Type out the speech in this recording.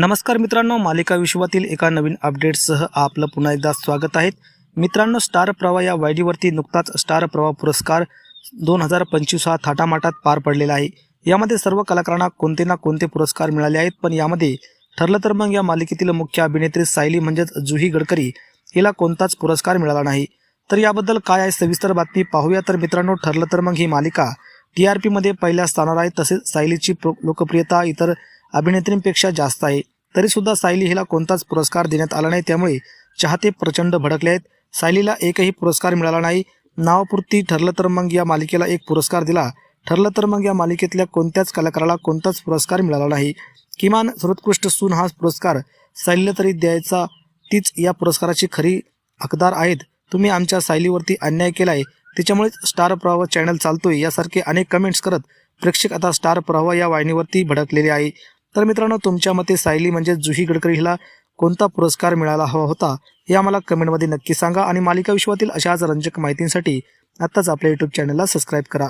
नमस्कार मित्रांनो मालिका विश्वातील एका नवीन अपडेटसह आपलं पुन्हा एकदा स्वागत आहे. मित्रांनो स्टार प्रवा या वायडीवरती नुकताच स्टार प्रवाह पुरस्कार दोन हजार पंचवीस हा थाटामाटात पार पडलेला आहे. यामध्ये सर्व कलाकारांना कोणते ना कोणते पुरस्कार मिळाले आहेत पण यामध्ये ठरलं तर मग या मालिकेतील मुख्य अभिनेत्री सायली म्हणजेच जुही गडकरी हिला कोणताच पुरस्कार मिळाला नाही. तर याबद्दल काय आहे सविस्तर बातमी पाहूया. तर मित्रांनो ठरलं तर मग ही मालिका टी आर पीमध्ये पहिल्या स्थानावर आहे तसेच सायलीची प्रो- लोकप्रियता इतर अभिनेत्रींपेक्षा जास्त आहे. तरीसुद्धा सायली हिला कोणताच पुरस्कार देण्यात आला नाही. त्यामुळे चाहते प्रचंड भडकले आहेत. सायलीला एकही पुरस्कार मिळाला नाही. नावापुरती ठरलं तर मग या मालिकेला एक पुरस्कार दिला. ठरलं तर मग या मालिकेतल्या कोणत्याच कलाकाराला कोणताच पुरस्कार मिळाला नाही. किमान सर्वोत्कृष्ट सून हा पुरस्कार सायलीला तरी द्यायचा तीच या पुरस्काराची खरी हकदार आहेत. तुम्ही आमच्या सायलीवरती अन्याय केलाय. त्याच्यामुळेच स्टार प्रवाह चॅनल चालतोय यासारखे अनेक कमेंट्स करत प्रेक्षक आता स्टार प्रवाह या वाहिनीवरती भडकलेले आहे. तर मित्रांनो तुमच्या मते सायली म्हणजे जुही गडकरी हिला कोणता पुरस्कार मिळाला हवा होता हे आम्हाला कमेंटमध्ये नक्की सांगा. आणि मालिका विश्वातील अशाच रंजक माहितींसाठी आत्ताच आपल्या यूट्यूब चॅनलला सबस्क्राईब करा.